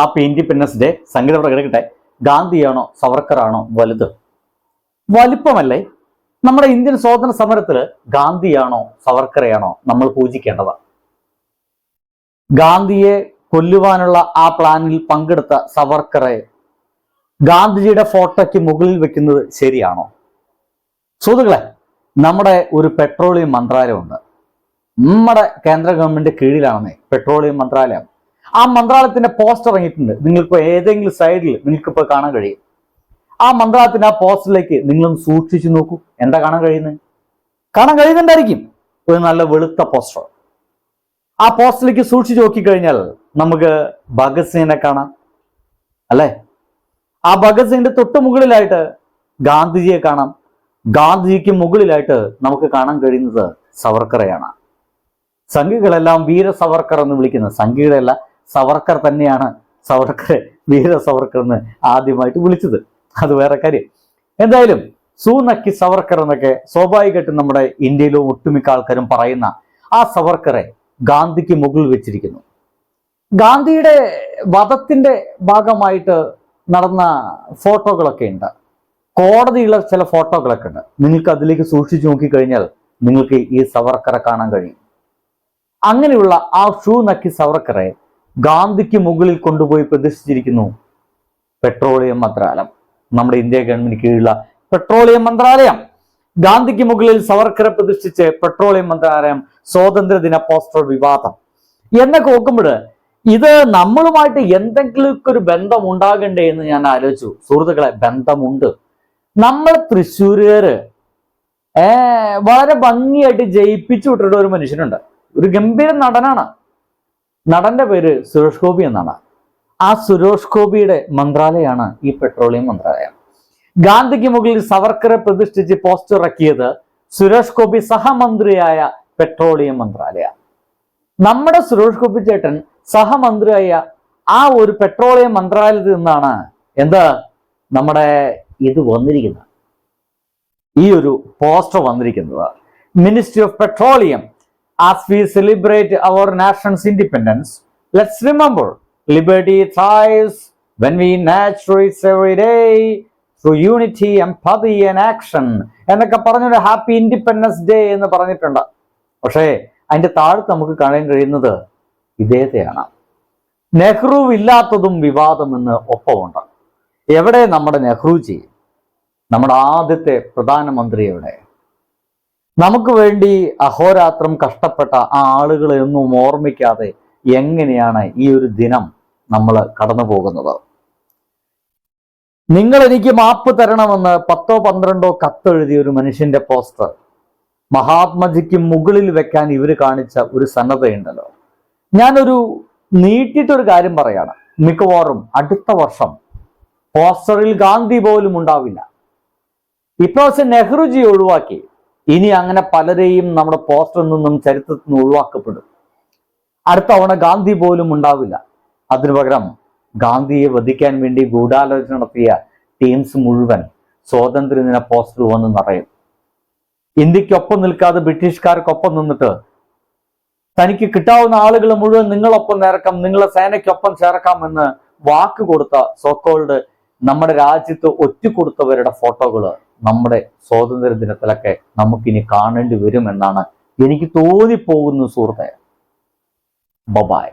Happy independence day സംഗീതം പ്രകടിക്കട്ടെ ഗാന്ധിയാണോ സവർക്കറാണോ വലുത്? വലിപ്പമല്ലേ? നമ്മുടെ ഇന്ത്യൻ സ്വാതന്ത്ര്യ സമരത്തിൽ ഗാന്ധിയാണോ സവർക്കറെയാണോ നമ്മൾ പൂജിക്കേണ്ടത്? ഗാന്ധിയെ കൊല്ലുവാനുള്ള ആ പ്ലാനിൽ പങ്കെടുത്ത സവർക്കറെ ഗാന്ധിജിയുടെ ഫോട്ടോയ്ക്ക് മുകളിൽ വെക്കുന്നത് ശരിയാണോ? സുഹൃത്തുക്കളെ നമ്മുടെ ഒരു പെട്രോളിയം മന്ത്രാലയമുണ്ട്. നമ്മുടെ കേന്ദ്ര ഗവൺമെന്റ് കീഴിലാണെന്നേ പെട്രോളിയം മന്ത്രാലയം. ആ മന്ത്രാലയത്തിന്റെ പോസ്റ്റർ ഇറങ്ങിയിട്ടുണ്ട്. നിങ്ങൾക്ക് ഏതെങ്കിലും സൈഡിൽ നിങ്ങൾക്ക് കാണാൻ കഴിയും. ആ മന്ത്രാലയത്തിന്റെ ആ പോസ്റ്ററിലേക്ക് നിങ്ങളൊന്ന് സൂക്ഷിച്ചു നോക്കൂ. എന്താ കാണാൻ കഴിയുന്നത്? കാണാൻ കഴിയുന്നുണ്ടായിരിക്കും. ഒരു നല്ല വെളുത്ത പോസ്റ്റർ ആ പോസ്റ്ററിലേക്ക് സൂക്ഷിച്ചു നോക്കിക്കഴിഞ്ഞാൽ നമുക്ക് ഭഗത് സിംഗിനെ കാണാം. അല്ലേ? ആ ഭഗത് സിംഗിന്റെ തൊട്ട് മുകളിലായിട്ട് ഗാന്ധിജിയെ കാണാം. ഗാന്ധിജിക്ക് മുകളിലായിട്ട് നമുക്ക് കാണാൻ കഴിയുന്നത് സവർക്കറെയാണ്. സംഘികളെല്ലാം വീര സവർക്കർ എന്ന് വിളിക്കുന്ന സംഘികളെല്ലാം സവർക്കർ തന്നെയാണ് സവർക്കറെ വീര സവർക്കർ എന്ന് ആദ്യമായിട്ട് വിളിച്ചത്. അത് വേറെ കാര്യം. എന്തായാലും സൂനക്കി സവർക്കർ എന്നൊക്കെ സ്വാഭാവികമായിട്ടും നമ്മുടെ ഇന്ത്യയിലും ഒട്ടുമിക്ക ആൾക്കാരും പറയുന്ന ആ സവർക്കറെ ഗാന്ധിക്ക് മുകളിൽ വെച്ചിരിക്കുന്നു. ഗാന്ധിയുടെ വധത്തിന്റെ ഭാഗമായിട്ട് നടന്ന ഫോട്ടോകളൊക്കെ ഉണ്ട്. കോടതിയുള്ള ചില ഫോട്ടോകളൊക്കെ ഉണ്ട്. നിങ്ങൾക്ക് അതിലേക്ക് സൂക്ഷിച്ചു നോക്കിക്കഴിഞ്ഞാൽ നിങ്ങൾക്ക് ഈ സവർക്കറെ കാണാൻ കഴിയും. അങ്ങനെയുള്ള ആ ഷൂ നക്കി സവർക്കറെ ഗാന്ധിക്ക് മുകളിൽ കൊണ്ടുപോയി പ്രതിഷ്ഠിച്ചിരിക്കുന്നു പെട്രോളിയം മന്ത്രാലയം. നമ്മുടെ ഇന്ത്യ ഗവൺമെന്റ് കീഴിലുള്ള പെട്രോളിയം മന്ത്രാലയം. ഗാന്ധിക്ക് മുകളിൽ സവർക്കറെ പ്രതിഷ്ഠിച്ച് പെട്രോളിയം മന്ത്രാലയം സ്വാതന്ത്ര്യദിന പോസ്റ്റർ വിവാദം. എന്നൊക്കെ നോക്കുമ്പോൾ ഇത് നമ്മളുമായിട്ട് എന്തെങ്കിലുമൊക്കെ ഒരു ബന്ധം ഉണ്ടാകണ്ടേ എന്ന് ഞാൻ ആലോചിച്ചു. സുഹൃത്തുക്കളെ ബന്ധമുണ്ട്. നമ്മൾ തൃശ്ശൂരുകാര് ഏ വളരെ ഭംഗിയായിട്ട് ജയിപ്പിച്ചു വിട്ടിട്ട് ഒരു മനുഷ്യനുണ്ട്. ഒരു ഗംഭീര നടനാണ്. നടന്റെ പേര് സുരേഷ് ഗോപി എന്നാണ്. ആ സുരേഷ് ഗോപിയുടെ മന്ത്രാലയമാണ് ഈ പെട്രോളിയം മന്ത്രാലയം. ഗാന്ധിക്ക് മുകളിൽ സവർക്കറെ പ്രതിഷ്ഠിച്ച് പോസ്റ്റർ ഇറക്കിയത് സുരേഷ് ഗോപി സഹമന്ത്രിയായ പെട്രോളിയം മന്ത്രാലയ നമ്മുടെ സുരേഷ് ഗോപി ചേട്ടൻ സഹമന്ത്രിയായ ആ ഒരു പെട്രോളിയം മന്ത്രാലയത്തിൽ നിന്നാണ് എന്താ? നമ്മുടെ ഇത് വന്നിരിക്കുന്നത്. ഈ ഒരു പോസ്റ്റർ വന്നിരിക്കുന്നത്. Ministry of petroleum as we celebrate our nation's independence, let's remember liberty thrives when we nurture it every day through unity, empathy and action. എന്നൊക്കെ പറഞ്ഞൊരു ഹാപ്പി ഇൻഡിപെൻഡൻസ് ഡേ എന്ന് പറഞ്ഞിട്ടുണ്ട്. പക്ഷേ അതിന്റെ താഴത്ത് നമുക്ക് കാണാൻ കഴിയുന്നത് ഇദ്ദേഹത്തെയാണ് നെഹ്റു ഇല്ലാത്തതും വിവാദമെന്ന് ഒപ്പമുണ്ട്. എവിടെ നമ്മുടെ നെഹ്റുജി നമ്മുടെ ആദ്യത്തെ പ്രധാനമന്ത്രി എവിടെ നമുക്ക് വേണ്ടി അഹോരാത്രം കഷ്ടപ്പെട്ട ആ ആളുകളെ ഒന്നും ഓർമ്മിക്കാതെ എങ്ങനെയാണ് ഈ ഒരു ദിനം നമ്മൾ കടന്നു പോകുന്നത്? നിങ്ങൾ എനിക്ക് മാപ്പ് തരണമെന്ന് പത്തോ പന്ത്രണ്ടോ കത്തെഴുതിയ ഒരു മനുഷ്യന്റെ പോസ്റ്റർ മഹാത്മജിക്ക് മുകളിൽ വെക്കാൻ ഇവർ കാണിച്ച ഒരു സന്നദ്ധയുണ്ടല്ലോ. ഞാനൊരു നീട്ടിട്ടൊരു കാര്യം പറയാണ്. മിക്കവാറും അടുത്ത വർഷം പോസ്റ്ററിൽ ഗാന്ധി പോലും ഉണ്ടാവില്ല. ഇപ്രാവശ്യം നെഹ്റുജി ഒഴിവാക്കി. ഇനി അങ്ങനെ പലരെയും നമ്മുടെ പോസ്റ്ററിൽ നിന്നും ചരിത്രത്തിൽ നിന്ന് ഒഴിവാക്കപ്പെടും. അടുത്ത തവണ ഗാന്ധി പോലും ഉണ്ടാവില്ല. അതിനു പകരം ഗാന്ധിയെ വധിക്കാൻ വേണ്ടി ഗൂഢാലോചന നടത്തിയ ടീംസ് മുഴുവൻ സ്വാതന്ത്ര്യദിന പോസ്റ്റർ വന്ന് നിറയും. ഇന്ത്യക്കൊപ്പം നിൽക്കാതെ ബ്രിട്ടീഷുകാർക്കൊപ്പം നിന്നിട്ട് തനിക്ക് കിട്ടാവുന്ന ആളുകൾ മുഴുവൻ നിങ്ങളൊപ്പം നേർക്കാം നിങ്ങളെ സേനയ്ക്കൊപ്പം ചേർക്കാം എന്ന് വാക്ക് കൊടുത്ത സോക്കോൾഡ് നമ്മുടെ രാജ്യത്ത് ഒറ്റ കൊടുത്തവരുടെ ഫോട്ടോകൾ നമ്മുടെ സ്വാതന്ത്ര്യ ദിനത്തിലൊക്കെ നമുക്കിനി കാണേണ്ടി വരുമെന്നാണ് എനിക്ക് തോന്നിപ്പോകുന്നു സുഹൃത്തെ. ബബായ്